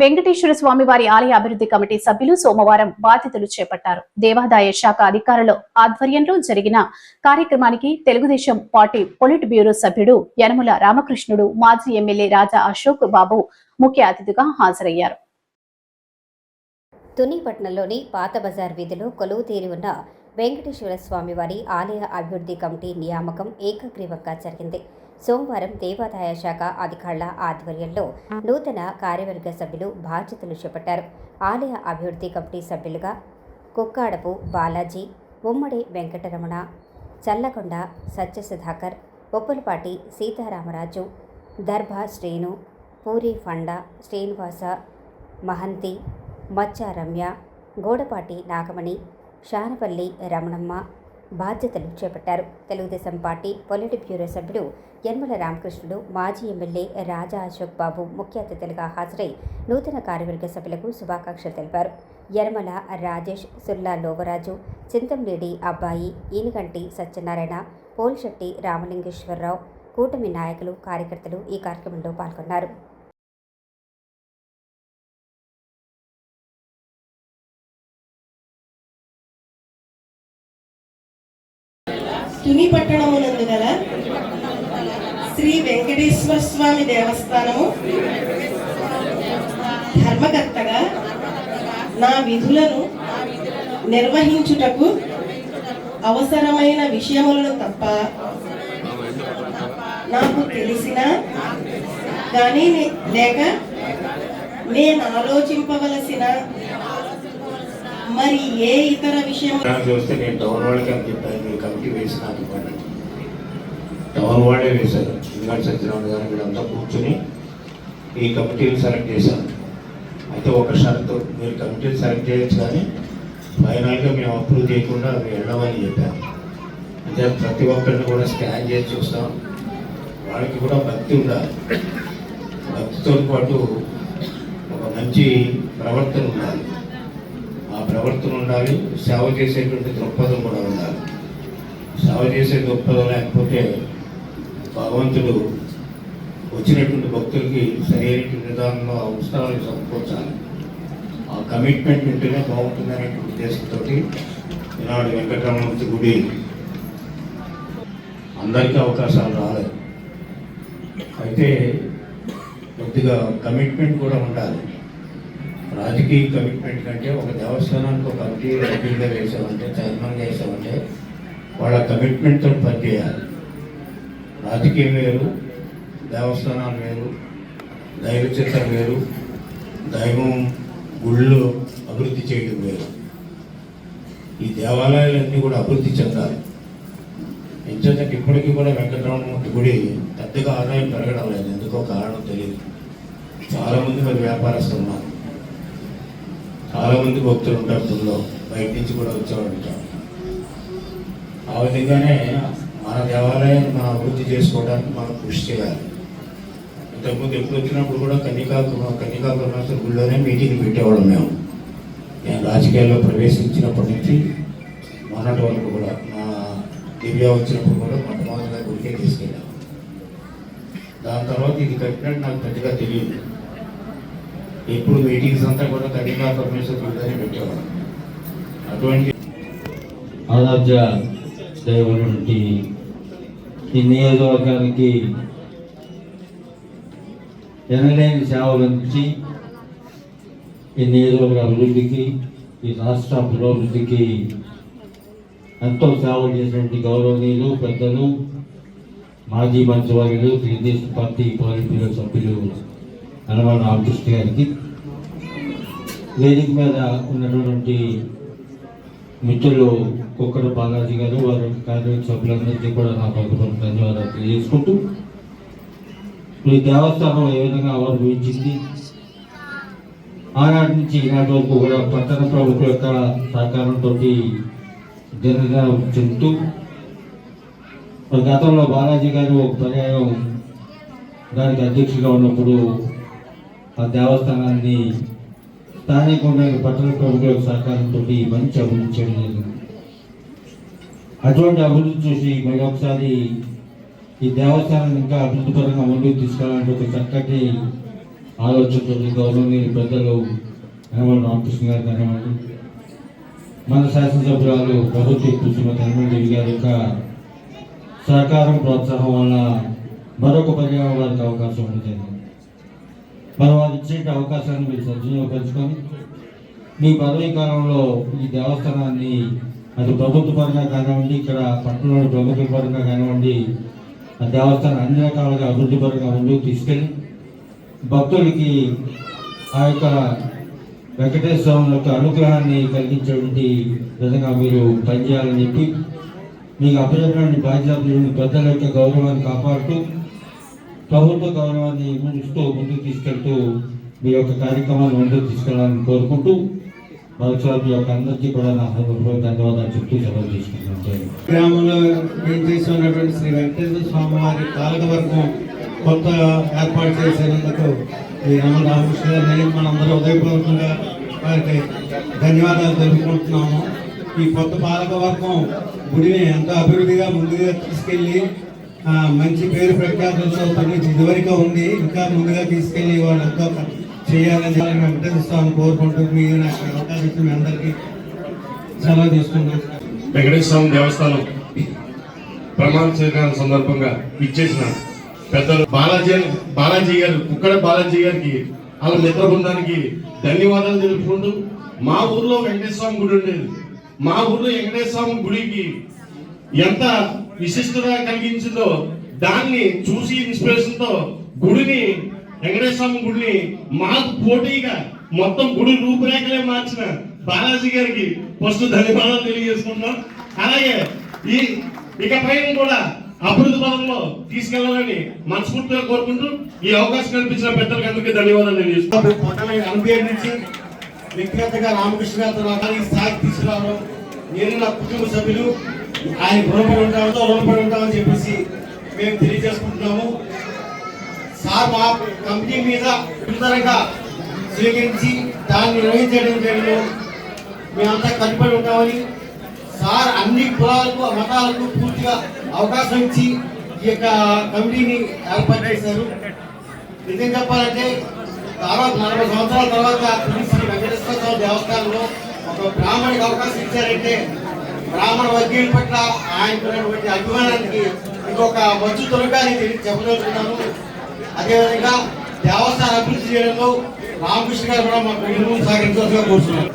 వెంకటేశ్వర స్వామి వారి ఆలయ అభివృద్ధి కమిటీ సభ్యులు సోమవారం బాధ్యతలు చేపట్టారు. దేవాదాయ శాఖ అధికారుల ఆధ్వర్యంలో జరిగిన కార్యక్రమానికి తెలుగుదేశం పార్టీ పొలిట్ బ్యూరో సభ్యుడు యనమల రామకృష్ణుడు మాజీ ఎమ్మెల్యే రాజా అశోక్ బాబు ముఖ్య అతిథిగా హాజరయ్యారు. తునిపట్నంలోని పాత బజార్ వీధిలో కొలువు తీరి ఉన్న వెంకటేశ్వర స్వామి వారి ఆలయ అభివృద్ధి కమిటీ నియామకం ఏకగ్రీవంగా జరిగింది. సోమవారం దేవాదాయ శాఖ అధికారుల ఆధ్వర్యంలో నూతన కార్యవర్గ సభ్యులు బాధ్యతలు చేపట్టారు. ఆలయ అభివృద్ధి కమిటీ సభ్యులుగా కుక్కాడపు బాలాజీ ఉమ్మడి వెంకటరమణ చల్లకొండ సత్య సుధాకర్ ఒప్పులపాటి సీతారామరాజు దర్భా శ్రీను పూరి ఫండ శ్రీనివాస మహంతి మచ్చ రమ్య గోడపాటి నాగమణి శానపల్లి రమణమ్మ బాధ్యతలు చేపట్టారు. తెలుగుదేశం పార్టీ పొలిట్ బ్యూరో సభ్యుడు యనమల రామకృష్ణుడు మాజీ ఎమ్మెల్యే రాజా అశోక్ బాబు ముఖ్య అతిథులుగా హాజరై నూతన కార్యవర్గ సభ్యులకు శుభాకాంక్షలు తెలిపారు. యనమల రాజేష్ సుల్లా లోవరాజు చింతంనేడి అబ్బాయి ఈనిగంటి సత్యనారాయణ పోల్శెట్టి రామలింగేశ్వరరావు కూటమి నాయకులు కార్యకర్తలు ఈ కార్యక్రమంలో పాల్గొన్నారు. తుని పట్టణమునందు గల శ్రీ వెంకటేశ్వర స్వామి దేవస్థానము ధర్మకర్తగా నా విధులను నిర్వహించుటకు అవసరమైన విషయములను తప్ప నాకు తెలిసిన కానీ లేక నేను ఆలోచింపవలసిన మరి ఏ ఇతర విషయం చూస్తే నేను టౌన్ వాళ్ళకి అని చెప్పాను మీరు కమిటీ వేసి నాకు ఇవ్వండి. టౌన్ వాళ్ళే వేశారు. ఇంగాటి సత్యనారాయణ గారు వీళ్ళంతా కూర్చుని ఈ కమిటీని సెలెక్ట్ చేశాను అయితే ఒక షరతు మీరు కమిటీని సెలెక్ట్ చేయొచ్చు కానీ ఫైనల్గా మేము అప్రూవ్ చేయకుండా అవి వెళ్ళమని చెప్పారు. అంటే ప్రతి ఒక్కరిని కూడా స్కాన్ చేసి చూస్తాం. వాళ్ళకి కూడా భక్తి ఉండాలి. భక్తితో పాటు ఒక మంచి ప్రవర్తన ఉండాలి. ప్రవర్తన ఉండాలి సేవ చేసేటువంటి దృక్పథం కూడా ఉండాలి. సేవ చేసే దృక్పథం లేకపోతే భగవంతుడు వచ్చినటువంటి భక్తులకి సరైనటువంటి విధానంలో ఆ సమకూర్చాలి. ఆ కమిట్మెంట్ ఉంటేనే బాగుంటుంది అనేటువంటి ఉద్దేశంతో ఈనాడు వెంకటరమణమూర్తి గుడి అందరికీ అవకాశాలు రాలేదు. అయితే కొద్దిగా కమిట్మెంట్ కూడా ఉండాలి. రాజకీయ కమిట్మెంట్ కంటే ఒక దేవస్థానానికి ఒక కమిటీ సభ్యులుగా వేసామంటే చైర్మన్గా వేసామంటే వాళ్ళ కమిట్మెంట్తో పనిచేయాలి. రాజకీయం వేరు దేవస్థానాలు వేరు దైవ చిత్రం వేరు దైవం గుళ్ళు అభివృద్ధి చేయడం వేరు. ఈ దేవాలయాలన్నీ కూడా అభివృద్ధి చెందాలి. ఎంచేతంటే ఇప్పటికీ కూడా వెంకటరమణమూర్తి గుడి పెద్దగా ఆదాయం పెరగడం లేదు. ఎందుకో కారణం తెలియదు. చాలామంది మరి వ్యాపారస్తున్నారు చాలా మంది భక్తులు ఉంటారు గుడిలో. బయట నుంచి కూడా వచ్చేవాళ్ళు ఉంటారు. ఆ విధంగానే మన దేవాలయం మనం అభివృద్ధి చేసుకోవడానికి మనం కృషి చేయాలి. ఇంతకుముందు ఎప్పుడు వచ్చినప్పుడు కూడా కన్నికా కన్నికా పరమేశ్వర గుడిలోనే మీటింగ్ పెట్టేవాళ్ళం మేము. నేను రాజకీయాల్లో ప్రవేశించినప్పటి నుంచి మొన్నటి వరకు కూడా మా దివ్య వచ్చినప్పుడు కూడా మొట్టమొదటిగా గుడికే తీసుకెళ్ళాం. దాని తర్వాత ఇది కట్టినట్టు నాకు పెద్దగా తెలియదు. ఎప్పుడు మీటింగ్స్ అంతా కూడా కడిగా పర్మిషన్ గుడిలోనే పెట్టేవాడు అటువంటి ఆరాధ్య దైవటువంటి ఈ నియోజకవర్గానికి ఎనలేని సేవలు అందించి ఈ నియోజకవర్గ అభివృద్ధికి ఈ రాష్ట్ర పురోభివృద్ధికి ఎంతో సేవలు చేసినటువంటి గౌరవనీయులు పెద్దలు మాజీ మంత్రివర్యులు తెలుగుదేశం పార్టీ పాలిట్ సభ్యులు హనుమాన రామకృష్ణ గారికి వేదిక మీద ఉన్నటువంటి మిత్రులు కుక్కర బాలాజీ గారు వారి కార్యవర్గ సభ్యులందరికీ కూడా నా పదకొండు ధన్యవాదాలు తెలియజేసుకుంటూ ఈ దేవస్థానం ఏ విధంగా ఆవిర్భవించింది? ఆనాటి నుంచి ఈనాటి వరకు కూడా పట్టణ ప్రముఖుల యొక్క సహకారంతో దినదిన చెందుతూ గతంలో బాలాజీ గారు ఒక పర్యాయం దానికి అధ్యక్షుడిగా ఉన్నప్పుడు ఆ దేవస్థానాన్ని స్థానికంగా పట్టణ ప్రముఖుల సహకారంతో మంచి అభివృద్ధి చేయడం జరిగింది. అటువంటి అభివృద్ధి చూసి మరి ఒకసారి ఈ దేవస్థానం ఇంకా అభివృద్ధి పరంగా ముందుకు తీసుకెళ్ళాలంటే ఒక చక్కటి ఆలోచనతో గౌరవనీయ పెద్దలు యనమల రామకృష్ణ గారు కానివ్వండి మన శాసనసభ్యురాలు ప్రభుత్వ శ్రీమతి హనుమంత్ గారి యొక్క సహకారం ప్రోత్సాహం వల్ల మరొక పర్యావరణానికి అవకాశం ఉంటుంది మరి ఇచ్చే అవకాశాన్ని మీరు సద్వినియోగపరుచుకొని మీ పదవీ కాలంలో ఈ దేవస్థానాన్ని అది ప్రభుత్వ పరంగా కానివ్వండి ఇక్కడ పట్టణంలో ప్రభుత్వ పరంగా కానివ్వండి ఆ దేవస్థానం అన్ని రకాలుగా అభివృద్ధి పరంగా ముందుకు తీసుకెళ్ళి భక్తులకి ఆ యొక్క వెంకటేశ్వర స్వామి యొక్క అనుగ్రహాన్ని కలిగించేటువంటి విధంగా మీరు పనిచేయాలని చెప్పి మీకు అప్పచెప్పినటువంటి బాధ్యత పెద్దల యొక్క గౌరవాన్ని కాపాడుతూ ప్రభుత్వ గౌరవాన్ని ఇస్తూ ముందుకు తీసుకెళ్తూ మీ యొక్క కార్యక్రమాన్ని ముందుకు తీసుకెళ్ళాలని కోరుకుంటూ మరొకసారి మీ యొక్క అందరికీ కూడా నా హృదయపూర్వక ధన్యవాదాలు చెప్తూ సెలవు తీసుకుంటున్నాను. గ్రామంలో మేము చేస్తున్నటువంటి శ్రీ వెంకటేశ్వర స్వామి వారి కాలక వర్గం కొత్త ఏర్పాటు చేసేందుకు ఈ రమణ రామకృష్ణ గారిని మనందరూ హృదయపూర్వకంగా వారికి ధన్యవాదాలు తెలుపుకుంటున్నాము. ఈ కొత్త పాలక వర్గం గుడిని ఎంతో అభివృద్ధిగా ముందుగా తీసుకెళ్ళి మంచి పేరు ప్రఖ్యాతులతో ఇదివరకు ఉంది. ఇంకా ముందుగా తీసుకెళ్ళి వాళ్ళు ఎంతో చేయాలని చెప్పి స్వామి కోరుకుంటూ మీరు నాకు అవకాశం ఇచ్చిన మీ అందరికీ సెలవు తీసుకున్నాను వెంకటేశ్వర స్వామి దేవస్థానం ప్రమాణ స్వీకారం సందర్భంగా ఇచ్చేసిన పెద్దలు బాలాజీ బాలాజీ గారు కుక్కడ బాలాజీ గారికి వాళ్ళ మిత్ర బృందానికి ధన్యవాదాలు తెలుపుకుంటూ మా ఊర్లో వెంకటేశ్వర స్వామి గుడి ఉండేది. మా ఊర్లో వెంకటేశ్వర స్వామి గుడికి ఎంత విశిష్టత కలిగించిందో దాన్ని చూసి ఇన్స్పిరేషన్తో గుడిని వెంకటేశ్వర స్వామి గుడిని మాకు పోటీగా మొత్తం గుడి రూపురేఖలే మార్చిన బాలాజీ గారికి ఫస్ట్ ధన్యవాదాలు తెలియజేసుకుంటున్నాం. అలాగే ఈ ఇక పైన కూడా అభివృద్ధి పదంలో తీసుకెళ్ళాలని మనస్ఫూర్తిగా కోరుకుంటూ ఈ అవకాశం కల్పించిన పెద్దలకు అందరికీ ధన్యవాదాలు తెలియజేస్తున్నాం పంతొమ్మిది నుంచి వ్యక్తిగతంగా రామకృష్ణ గారితో నాకు ఈ స్థాయికి తీసుకురావడం నేను నా కుటుంబ సభ్యులు ఆయన రుణపడి ఉంటామో రుణపడి ఉంటామని చెప్పేసి మేము తెలియజేసుకుంటున్నాము. సార్ మా కంపెనీ మీద విడుదలగా స్వీకరించి దాన్ని నిర్వహించడం జరిగిన మేమంతా కట్టుబడి ఉంటామని సార్ అన్ని కులాలకు మతాలకు పూర్తిగా అవకాశం ఇచ్చి ఈ యొక్క కమిటీని ఏర్పాటు చేశారు. నిజం చెప్పాలంటే తర్వాత నలభై సంవత్సరాల తర్వాత శ్రీ శ్రీ వెంకటేశ్వర స్వామి దేవస్థానంలో ఒక బ్రాహ్మణికి అవకాశం ఇచ్చారంటే బ్రాహ్మణ వర్గీయుల పట్ల ఆయనకున్నటువంటి అభిమానానికి ఇంకొక వచ్చు తొలగాని చెప్పదలుచుకున్నాను. అదేవిధంగా దేవస్థానం అభివృద్ధి చేయడంలో రామకృష్ణ గారు కూడా మాకు ఎన్నో సహకరించాల్సిగా కోరుతున్నాను.